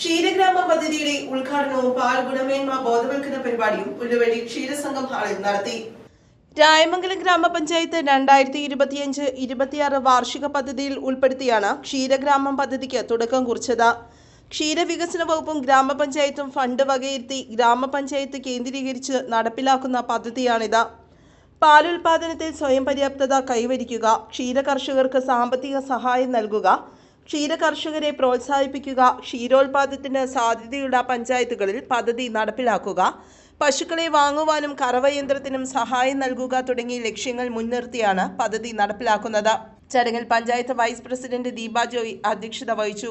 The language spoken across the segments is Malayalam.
ക്ഷീരഗ്രാമ പദ്ധതിയുടെ ഉദ്ഘാടനവും പാൽ ഗുണമേന്മ ബോധവൽക്കരണ പരിപാടിയും പുല്ലുവഴി ക്ഷീരസംഘം ഹാളിൽ നടത്തി. രായമംഗലം ഗ്രാമപഞ്ചായത്ത് രണ്ടായിരത്തി ഇരുപത്തിയഞ്ച് ഇരുപത്തിയാറ് വാർഷിക പദ്ധതിയിൽ ഉൾപ്പെടുത്തിയാണ് ക്ഷീരഗ്രാമം പദ്ധതിക്ക് തുടക്കം കുറിച്ചത്. ക്ഷീരവികസന വകുപ്പും ഗ്രാമപഞ്ചായത്തും ഫണ്ട് വകയിരുത്തി ഗ്രാമപഞ്ചായത്ത് കേന്ദ്രീകരിച്ച് നടപ്പിലാക്കുന്ന പദ്ധതിയാണിത്. പാലുൽപാദനത്തിൽ സ്വയം പര്യാപ്തത കൈവരിക്കുക ക്ഷീരകർഷകർക്ക് സാമ്പത്തിക സഹായം നൽകുക ക്ഷീര കർഷകരെ പ്രോത്സാഹിപ്പിക്കുക ക്ഷീരോത്പാദനത്തിന് സാധ്യതയുള്ള പഞ്ചായത്തുകളിൽ പദ്ധതി നടപ്പിലാക്കുക പശുക്കളെ വാങ്ങുവാനും കറവയന്ത്രത്തിനും സഹായം നൽകുക തുടങ്ങിയ ലക്ഷ്യങ്ങൾ മുൻനിർത്തിയാണ് പദ്ധതി നടപ്പിലാക്കുന്നത്. ചടങ്ങിൽ പഞ്ചായത്ത് വൈസ് പ്രസിഡന്റ് ദീപ ജോയി അധ്യക്ഷത വഹിച്ചു.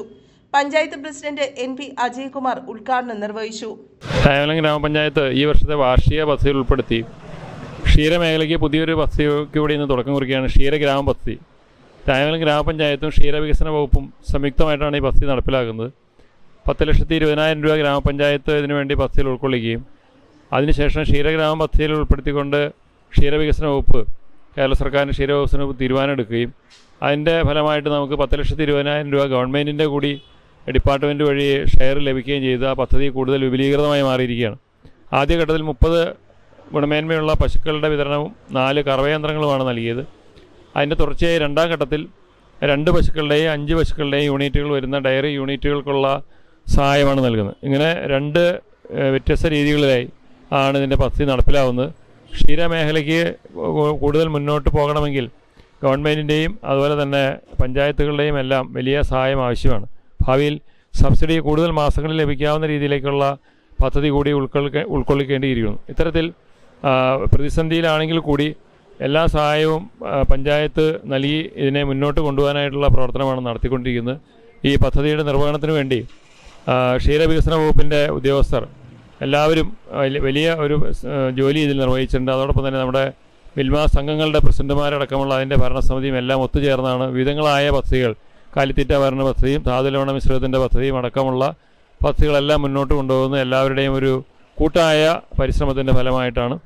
Panchayat president N P Ajaykumar ഉദ്ഘാടനം നിർവഹിച്ചു. ഗ്രാമപഞ്ചായത്ത് ഈ വർഷത്തെ വാർഷിക പദ്ധതിയിൽ ഉൾപ്പെടുത്തി. ക്ഷീരമേഖലയ്ക്ക് പുതിയൊരു പദ്ധതിക്ക് കൂടി ഇന്ന് തുടക്കം കുറിക്കുകയാണ് ക്ഷീരഗ്രാമ പദ്ധതി. രായമംഗലം ഗ്രാമപഞ്ചായത്തും ക്ഷീരവികസന വകുപ്പും സംയുക്തമായിട്ടാണ് ഈ പദ്ധതി നടപ്പിലാക്കുന്നത്. പത്ത് ലക്ഷത്തി ഇരുപതിനായിരം രൂപ ഗ്രാമപഞ്ചായത്ത് ഇതിനുവേണ്ടി പദ്ധതിയിൽ ഉൾക്കൊള്ളിക്കുകയും അതിനുശേഷം ക്ഷീരഗ്രാമ പദ്ധതിയിൽ ഉൾപ്പെടുത്തിക്കൊണ്ട് ക്ഷീരവികസന വകുപ്പ് കേരള സർക്കാരിന്റെ ക്ഷീരവികസന വകുപ്പ് തീരുമാനമെടുക്കുകയും അതിന്റെ ഫലമായിട്ട് നമുക്ക് പത്ത് ലക്ഷത്തി ഇരുപതിനായിരം രൂപ ഗവൺമെന്റിന്റെ കൂടി ഡിപ്പാർട്ട്മെന്റ് വഴി ഷെയർ ലഭിക്കുകയും ചെയ്ത് ആ പദ്ധതി കൂടുതൽ വിപുലീകൃതമായി മാറിയിരിക്കുകയാണ്. ആദ്യഘട്ടത്തിൽ മുപ്പത് ഗുണമേന്മയുള്ള പശുക്കളുടെ വിതരണവും നാല് കറവയന്ത്രങ്ങളുമാണ് നൽകിയത്. അതിന്റെ തുടർച്ചയായി രണ്ടാം ഘട്ടത്തിൽ രണ്ട് പശുക്കളുടെയും അഞ്ച് പശുക്കളുടെയും യൂണിറ്റുകൾ വരുന്ന ഡയറി യൂണിറ്റുകൾക്കുള്ള സഹായമാണ് നൽകുന്നത്. ഇങ്ങനെ രണ്ട് വ്യത്യസ്ത രീതികളിലായി ആണ് ഇതിന്റെ പദ്ധതി നടപ്പിലാവുന്നത്. ക്ഷീരമേഖലയ്ക്ക് മേഖലയ്ക്ക് കൂടുതൽ മുന്നോട്ട് പോകണമെങ്കിൽ ഗവൺമെന്റിന്റെയും അതുപോലെ തന്നെ പഞ്ചായത്തുകളുടെയും എല്ലാം വലിയ സഹായം ആവശ്യമാണ്. ഭാവിയിൽ സബ്സിഡി കൂടുതൽ മാസങ്ങളിൽ ലഭിക്കാവുന്ന രീതിയിലേക്കുള്ള പദ്ധതി കൂടി ഉൾക്കൊള്ളിക്ക ഉൾക്കൊള്ളിക്കേണ്ടിയിരിക്കുന്നു. ഇത്തരത്തിൽ പ്രതിസന്ധിയിലാണെങ്കിൽ കൂടി എല്ലാ സഹായവും പഞ്ചായത്ത് നൽകി ഇതിനെ മുന്നോട്ട് കൊണ്ടുപോകാനായിട്ടുള്ള പ്രവർത്തനമാണ് നടത്തിക്കൊണ്ടിരിക്കുന്നത്. ഈ പദ്ധതിയുടെ നിർവഹണത്തിന് വേണ്ടി ക്ഷീരവികസന വകുപ്പിന്റെ ഉദ്യോഗസ്ഥർ എല്ലാവരും വലിയ ഒരു ജോലി ഇതിൽ നിർവഹിച്ചിട്ടുണ്ട്. അതോടൊപ്പം തന്നെ നമ്മുടെ മിൽമ സംഘങ്ങളുടെ പ്രസിഡന്റുമാരടക്കമുള്ള അതിന്റെ ഭരണസമിതിയും എല്ലാം ഒത്തുചേർന്നാണ് വിവിധങ്ങളായ പദ്ധതികൾ കാലിത്തീറ്റ ഭരണ പദ്ധതിയും ധാതുലവണ മിശ്രിതത്തിന്റെ പദ്ധതിയും അടക്കമുള്ള പദ്ധതികളെല്ലാം മുന്നോട്ട് കൊണ്ടുപോകുന്ന എല്ലാവരുടെയും ഒരു കൂട്ടായ പരിശ്രമത്തിന്റെ ഫലമായിട്ടാണ്.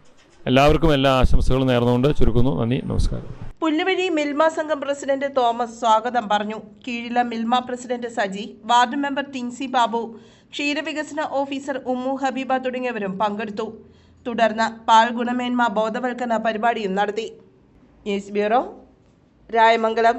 എല്ലാവർക്കും എല്ലാ ആശംസകളും നേർന്നുകൊണ്ട് ചുരുക്കുന്നു. നന്ദി നമസ്കാരം. പുല്ലുവഴി മിൽമ സംഘം പ്രസിഡന്റ് തോമസ് സ്വാഗതം പറഞ്ഞു. കീഴില Milma president Saji ward member Tincy Babu ക്ഷീരവികസന ഓഫീസർ ഉമ്മു ഹബീബ തുടങ്ങിയവരും പങ്കെടുത്തു. തുടർന്ന് പാൽ ഗുണമേന്മ ബോധവൽക്കരണ പരിപാടിയും നടത്തി. News bureau Rayamangalam.